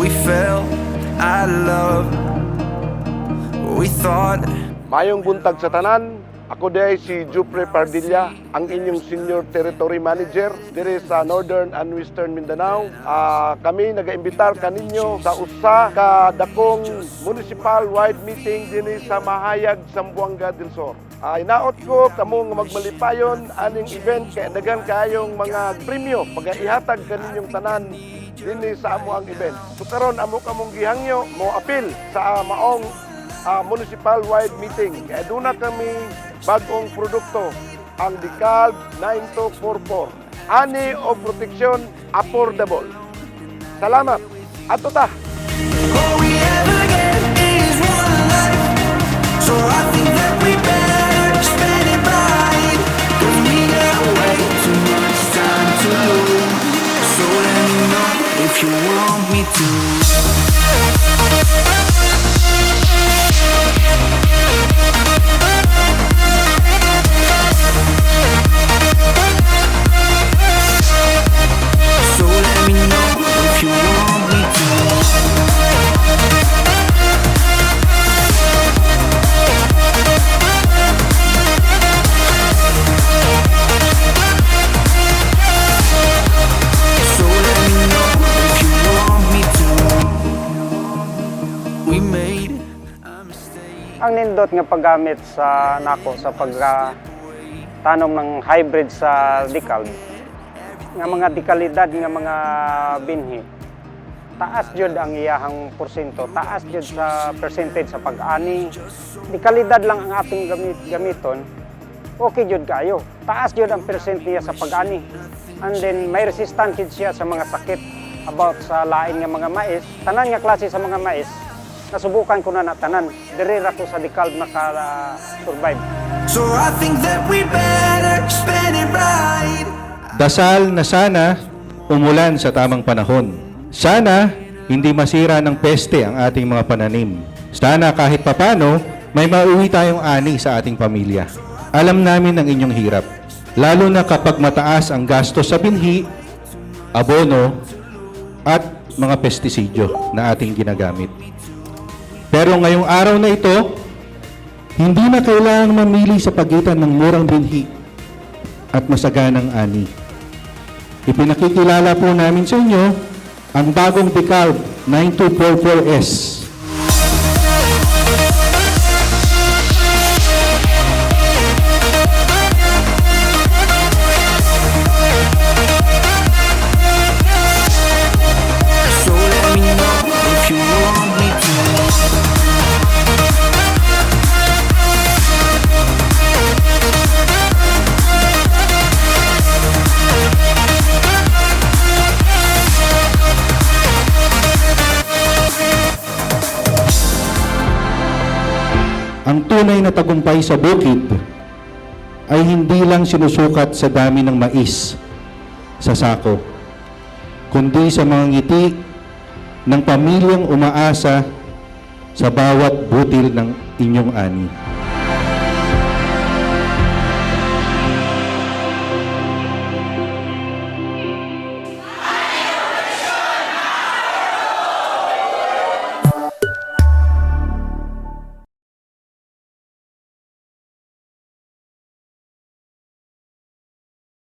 We fell out of love. We thought Mayong buntag sa tanan, ako day si Jupre Pardilla, ang inyong Senior Territory Manager dire sa Northern and Western Mindanao. Ah, kami nagaimbitar kaninyo sa usa ka dakong municipal wide meeting dinhi sa Mahayag, Zamboanga del Sur. Ah, inaot ko kamo nga magmalipayon aning event kay dagan kayong mga premyo pagaihatag kaninyong tanan dinhi sa amo event. So karon amo kamong gihangyo mo apil sa ah, maong ah, municipal-wide meeting. Kaya doon na kami bagong produkto, ang Decal 9244. Ani o proteksyon affordable. Salamat. Ato ta. all we ever get is one life. So I you want me to. Ang nindot nga paggamit sa nako sa pagka tanom ng hybrid sa decal nga mga dekalidad nga mga binhi. Taas jud ang iyahang porsyento taas jud sa percentage sa pag-ani. Dekalidad lang ang ating gamit gamiton. Okay jud kayo taas jud ang percent niya sa pag-ani. And then may resistant siya sa mga sakit about sa lain nga mga mais. Tanan nga klase sa mga mais nasubukan ko na na tanan diri ra ko sa decal naka survive So I think that we better spend it right. Dasal na sana umulan sa tamang panahon. Sana hindi masira ng peste ang ating mga pananim. Sana kahit papano may mauwi tayong ani sa ating pamilya. Alam namin ang inyong hirap. Lalo na kapag mataas ang gasto sa binhi, abono, at mga pestisidyo na ating ginagamit. Pero ngayong araw na ito, hindi na kailangang mamili sa pagitan ng murang binhi at masaganang ani. Ipinakikilala po namin sa inyo ang bagong Decal 9244S. Ang tunay na tagumpay sa bukid ay hindi lang sinusukat sa dami ng mais sa sako, kundi sa mga ngiti ng pamilyang umaasa sa bawat butil ng inyong ani.